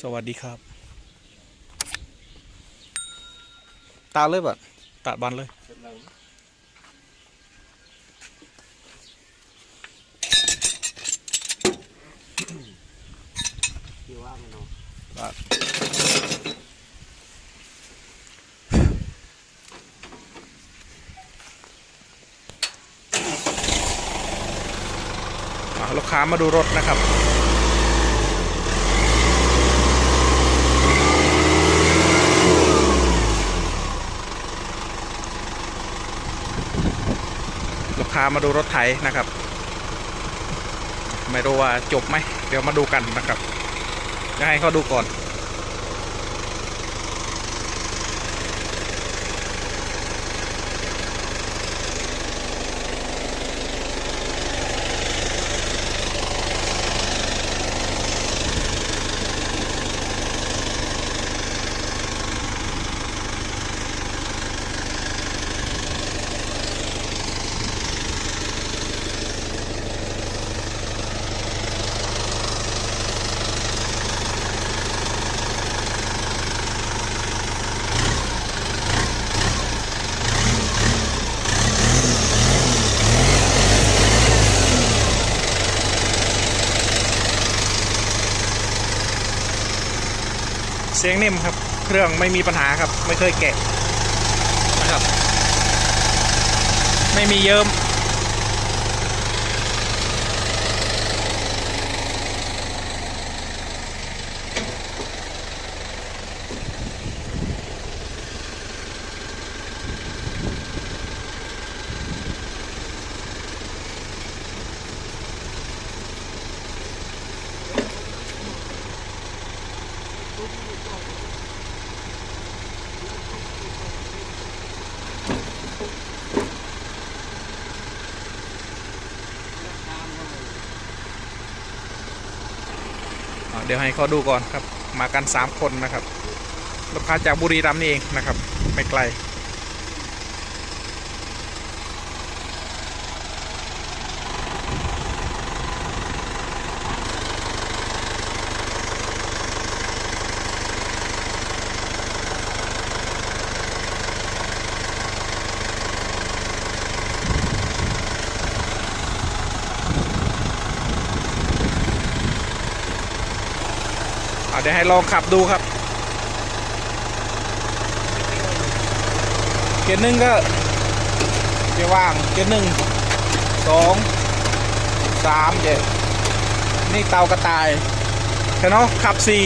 สวัสดีครับ ตาเลยแบบตัดบันเลยที่ว่ามันเนาะตัดอะลูกค้ามาดูรถนะครับ พามาดูรถไถนะครับ ไม่รู้ว่าจบไหมเดี๋ยวมาดูกันนะครับจะให้เขาดูก่อน สียงนิ่มครับ เครื่องไม่มีปัญหาครับ ไม่เคยแกะนะครับ ไม่มีเยิ้ม เดี๋ยวให้เขาดูก่อนครับ มากัน 3 คนนะครับ ลูกค้าจากบุรีรัมย์นี่เองนะครับ ไม่ไกล เดี๋ยวให้ลองขับดูครับ เกียร์หนึ่งก็เกียร์ว่าง เกียร์หนึ่งสองสามเจ็ดนี่เตากระต่ายใช่เนาะขับสี่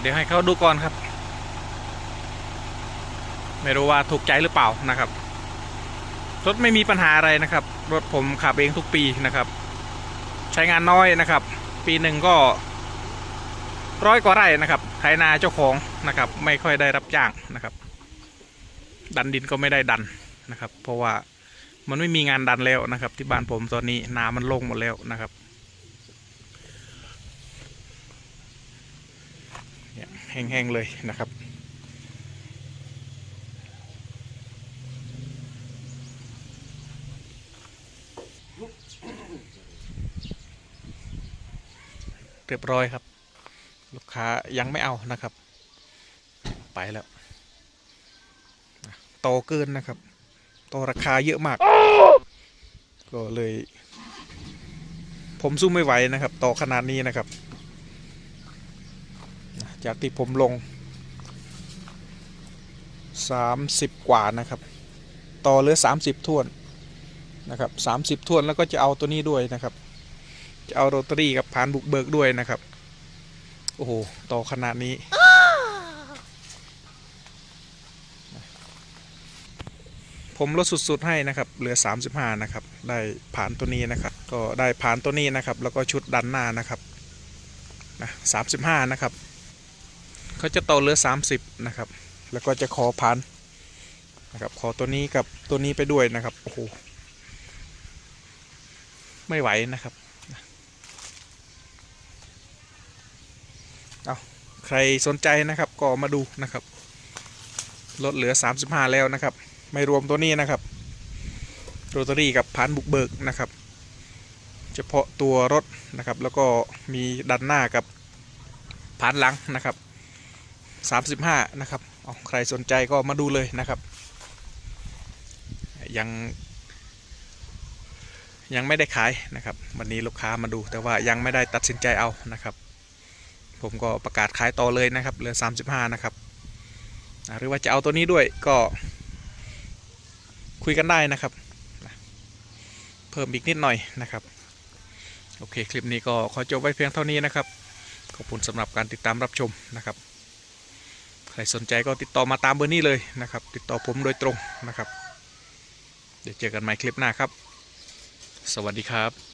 เดี๋ยวให้เขาดูก่อนครับ ไม่รู้ว่าถูกใจหรือเปล่านะครับ รถไม่มีปัญหาอะไรนะครับ รถผมขับเองทุกปีนะครับ ใช้งานน้อยนะครับ ปีหนึ่งก็ร้อยกว่าไร่นะครับไถนาเจ้าของนะครับ ไม่ค่อยได้รับจ้างนะครับ ดันดินก็ไม่ได้ดันนะครับ เพราะว่ามันไม่มีงานดันแล้วนะครับ ที่บ้านผมตอนนี้นามันโล่งหมดแล้วนะครับเนี่ย แห้งๆเลยนะครับ เรียบร้อยครับ ลูกค้ายังไม่เอานะครับ ไปแล้วโตเกินนะครับโตราคาเยอะมาก ก็เลย ผมสู้ไม่ไหวนะครับโตขนาดนี้นะครับ จากที่ผมลง 30 กว่านะครับ ต่อเหลือ 30ท่วนนะครับ30ท่วนแล้วก็จะเอาตัวนี้ด้วยนะครับ จะเอาโรตารี่กับพานบุกเบิกด้วยนะครับ โอ้โหโตขนาดนี้ผมลดสุด ๆ ให้นะครับ เหลือ 35 นะครับ ได้ผ่านตัวนี้นะครับ ก็ได้ผ่านตัวนี้นะครับ แล้วก็ชุดดันหน้านะครับนะ35 นะครับ เขาจะโตเหลือ 30 นะครับ แล้วก็จะขอผ่านนะครับขอตัวนี้กับตัวนี้ไปด้วยนะครับโอ้โหไม่ไหวนะครับเอาใครสนใจนะครับก็มาดูนะครับ ลดเหลือ 35 แล้วนะครับ ไม่รวมตัวนี้นะครับโรตารี่กับพานบุกเบิกนะครับ เฉพาะตัวรถนะครับ แล้วก็มีดันหน้ากับพานหลังนะครับ 35 นะครับเอาใครสนใจก็มาดูเลยนะครับ ยัง ยังไม่ได้ขายนะครับ วันนี้ลูกค้ามาดูแต่ว่ายังไม่ได้ตัดสินใจเอานะครับ ผมก็ประกาศขายต่อเลยนะครับเหลือ 35 นะครับ หรือว่าจะเอาตัวนี้ด้วยก็คุยกันได้นะครับ เพิ่มอีกนิดหน่อยนะครับ โอเค คลิปนี้ก็ขอจบไว้เพียงเท่านี้นะครับ ขอบคุณสำหรับการติดตามรับชมนะครับ ใครสนใจก็ติดต่อมาตามเบอร์นี้เลยนะครับ ติดต่อผมโดยตรงนะครับ เดี๋ยวเจอกันใหม่คลิปหน้าครับ สวัสดีครับ